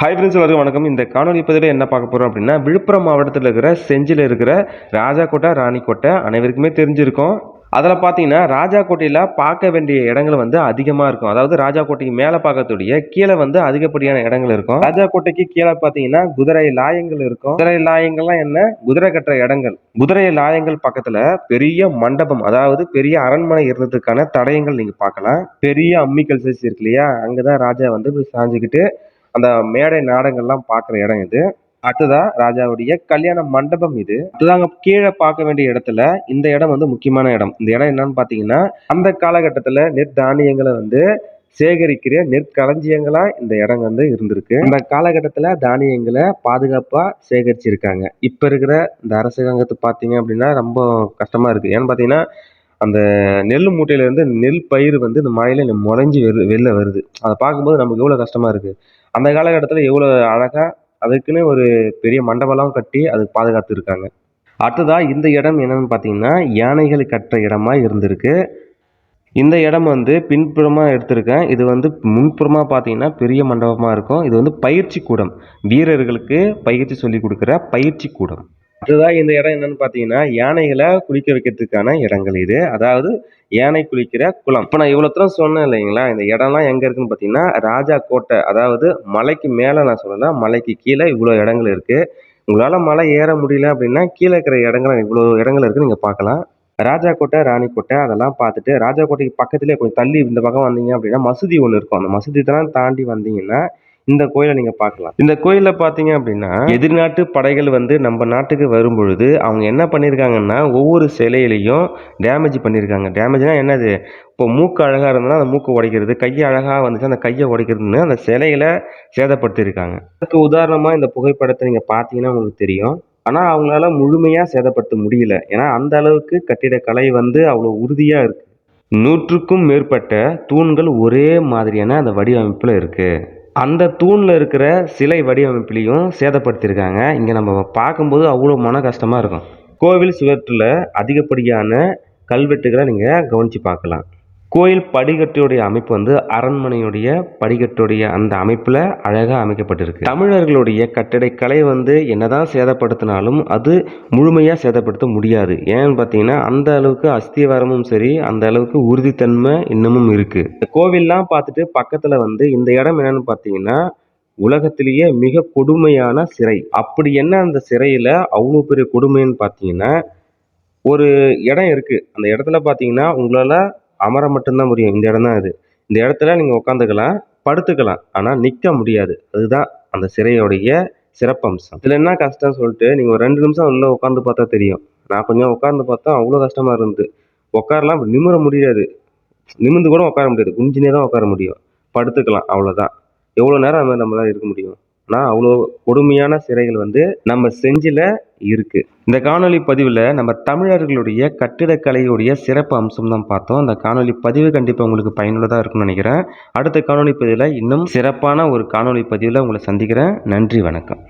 Hi friends எல்லாருக்கும் வணக்கம். இந்த காணொலி பதிவில் என்ன பார்க்க போகிறோம் அப்படின்னா விழுப்புரம் மாவட்டத்தில் இருக்கிற செஞ்சியில் இருக்கிற ராஜாக்கோட்டை ராணிக்கோட்டை அனைவருக்குமே தெரிஞ்சிருக்கும். அதில் பார்த்தீங்கன்னா ராஜாக்கோட்டையில் பார்க்க வேண்டிய இடங்கள் வந்து அதிகமாக இருக்கும். அதாவது ராஜாக்கோட்டைக்கு மேலே பார்க்கக்கூடிய கீழே வந்து அதிகப்படியான இடங்கள் இருக்கும். ராஜாக்கோட்டைக்கு கீழே பார்த்தீங்கன்னா குதிரை லாயங்கள் இருக்கும். குதிரை லாயங்கள்லாம் என்ன? குதிரை கட்டுற இடங்கள். குதிரை லாயங்கள் பக்கத்தில் பெரிய மண்டபம் அதாவது பெரிய அரண்மனை இருந்ததுக்கான தடயங்கள் நீங்கள் பார்க்கலாம். பெரிய அம்மிக்கல் சைஸ் இருக்கு இல்லையா? அங்கே தான் ராஜா வந்து சாஞ்சிக்கிட்டு அந்த மேடை நாடகங்கள்லாம் பார்க்குற இடம் இது. அடுத்ததான் ராஜாவுடைய கல்யாண மண்டபம் இது. அடுத்ததாங்க கீழே பார்க்க வேண்டிய இடத்துல இந்த இடம் வந்து முக்கியமான இடம். இந்த இடம் என்னன்னு பார்த்தீங்கன்னா அந்த காலகட்டத்தில் நெற்தானியங்களை வந்து சேகரிக்கிற நெற்களஞ்சியங்களா இந்த இடம் வந்து இருந்திருக்கு. அந்த காலகட்டத்தில் தானியங்களை பாதுகாப்பாக சேகரிச்சிருக்காங்க. இப்போ இருக்கிற இந்த அரசாங்கத்தை பார்த்தீங்க அப்படின்னா ரொம்ப கஷ்டமாக இருக்குது ஏன்னு பார்த்தீங்கன்னா அந்த நெல் மூட்டையிலேருந்து நெல் பயிர் வந்து இந்த மழையில் முளைஞ்சி வெளில வருது. அதை பார்க்கும்போது நமக்கு எவ்வளோ கஷ்டமாக இருக்குது அந்த காலகட்டத்தில் எவ்வளோ அழகாக அதுக்குன்னு ஒரு பெரிய மண்டபம்லாம் கட்டி அது பாதுகாத்துருக்காங்க. அடுத்ததாக இந்த இடம் என்னன்னு பார்த்தீங்கன்னா யானைகள் கட்டுற இடமா இருந்திருக்கு. இந்த இடம் வந்து பின்புறமாக எடுத்திருக்கேன். இது வந்து முன்புறமாக பார்த்தீங்கன்னா பெரிய மண்டபமாக இருக்கும். இது வந்து பயிற்சி கூடம். வீரர்களுக்கு பயிற்சி சொல்லி கொடுக்குற பயிற்சி கூடம். அடுத்ததாக இந்த இடம் என்னன்னு பார்த்தீங்கன்னா யானைகளை குளிக்க வைக்கிறதுக்கான இடங்கள் இது. அதாவது யானை குளிக்கிற குளம். இப்போ நான் இவ்வளோ தூரம் சொன்னேன் இல்லைங்களா? இந்த இடம்லாம் எங்கே இருக்குன்னு பார்த்தீங்கன்னா ராஜா கோட்டை அதாவது மலைக்கு மேலே நான் சொல்லலை மலைக்கு கீழே இவ்வளோ இடங்கள் இருக்குது உங்களால் மலை ஏற முடியல அப்படின்னா கீழே இருக்கிற இடங்கள் இவ்வளோ இடங்கள் இருக்குது நீங்கள் பார்க்கலாம். ராஜா கோட்டை ராணி கோட்டை அதெல்லாம் பார்த்துட்டு ராஜா கோட்டைக்கு பக்கத்துலேயே கொஞ்சம் தள்ளி இந்த பக்கம் வந்தீங்க அப்படின்னா மசூதி ஒன்று இருக்கும். அந்த மசூதி தான் தாண்டி வந்தீங்கன்னா இந்த கோயிலை நீங்க பார்க்கலாம். இந்த கோயில பாத்தீங்க அப்படின்னா எதிர்நாட்டு படைகள் வந்து நம்ம நாட்டுக்கு வரும் பொழுது அவங்க என்ன பண்ணியிருக்காங்கன்னா ஒவ்வொரு சிலையிலையும் டேமேஜ் பண்ணியிருக்காங்க டேமேஜ்னா என்னது? இப்போ மூக்கு அழகாக இருந்ததுன்னா அந்த மூக்கு உடைக்கிறது கையை அழகாக வந்துச்சு அந்த கையை உடைக்கிறதுன்னு அந்த சிலைகளை சேதப்படுத்தியிருக்காங்க. அதுக்கு உதாரணமாக இந்த புகைப்படத்தை நீங்கள் பார்த்தீங்கன்னா உங்களுக்கு தெரியும். ஆனால் அவங்களால முழுமையாக சேதப்படுத்த முடியல. ஏன்னா அந்த அளவுக்கு கட்டிடக்கலை வந்து அவ்வளோ உறுதியாக இருக்குது நூற்றுக்கும் மேற்பட்ட தூண்கள் ஒரே மாதிரியான அந்த வடிவமைப்பில் இருக்குது அந்த தூணில் இருக்கிற சிலை வடிவமைப்புலையும் சேதப்படுத்தியிருக்காங்க. இங்கே நம்ம பார்க்கும்போது அவ்வளோ மன கஷ்டமாக இருக்கும். கோவில் சுவற்றில் அதிகப்படியான கல்வெட்டுகளை நீங்கள் கவனித்து பார்க்கலாம். கோயில் படிக்கட்டுடைய அமைப்பு வந்து அரண்மனையுடைய படிக்கட்டுடைய அந்த அமைப்பில் அழகாக அமைக்கப்பட்டிருக்கு. தமிழர்களுடைய கட்டிடக்கலை வந்து என்னதான் சேதப்படுத்தினாலும் அது முழுமையாக சேதப்படுத்த முடியாது. ஏன்னு பார்த்தீங்கன்னா அந்த அளவுக்கு அஸ்திவாரமும் சரி அந்த அளவுக்கு உறுதித்தன்மை இன்னமும் இருக்குது இந்த கோவில்லாம் பார்த்துட்டு பக்கத்தில் வந்து இந்த இடம் என்னன்னு பார்த்தீங்கன்னா உலகத்திலேயே மிக கொடுமையான சிறை. அப்படி என்ன அந்த சிறையில் அவ்வளோ பெரிய கொடுமைன்னு பார்த்தீங்கன்னா ஒரு இடம் இருக்குது அந்த இடத்துல பார்த்தீங்கன்னா உங்களால் அமர மட்டும்தான் முடியும். இந்த இடம் தான் இது. இந்த இடத்துல நீங்கள் உட்காந்துக்கலாம் படுத்துக்கலாம். ஆனால் நிற்க முடியாது. அதுதான் அந்த சிறையோடைய சிறப்பம்சம். இதில் என்ன கஷ்டம்னு சொல்லிட்டு நீங்கள் ஒரு ரெண்டு நிமிஷம் உள்ளே உட்காந்து பார்த்தா தெரியும். நான் கொஞ்சம் உட்காந்து பார்த்தா அவ்வளோ கஷ்டமாக இருந்து உட்காரலாம் நிமிர முடியாது. நிமிர்ந்து கூட உட்கார முடியாது. குஞ்சினே தான் உட்கார முடியும். படுத்துக்கலாம் அவ்வளோதான் எவ்வளோ நேரம் அது மாதிரி நம்மளால் இருக்க முடியும்? ஆனால் அவ்வளோ கொடுமையான சிறைகள் வந்து நம்ம செஞ்சில் இருக்குது இந்த காணொலி பதிவில் நம்ம தமிழர்களுடைய கட்டிடக்கலையுடைய சிறப்பு அம்சம் தான் பார்த்தோம். அந்த காணொலி பதிவு கண்டிப்பாக உங்களுக்கு பயனுள்ளதாக இருக்கும்னு நினைக்கிறேன். அடுத்த காணொலி பதிவில் இன்னும் சிறப்பான ஒரு காணொலி பதிவில் உங்களை சந்திக்கிறேன். நன்றி வணக்கம்.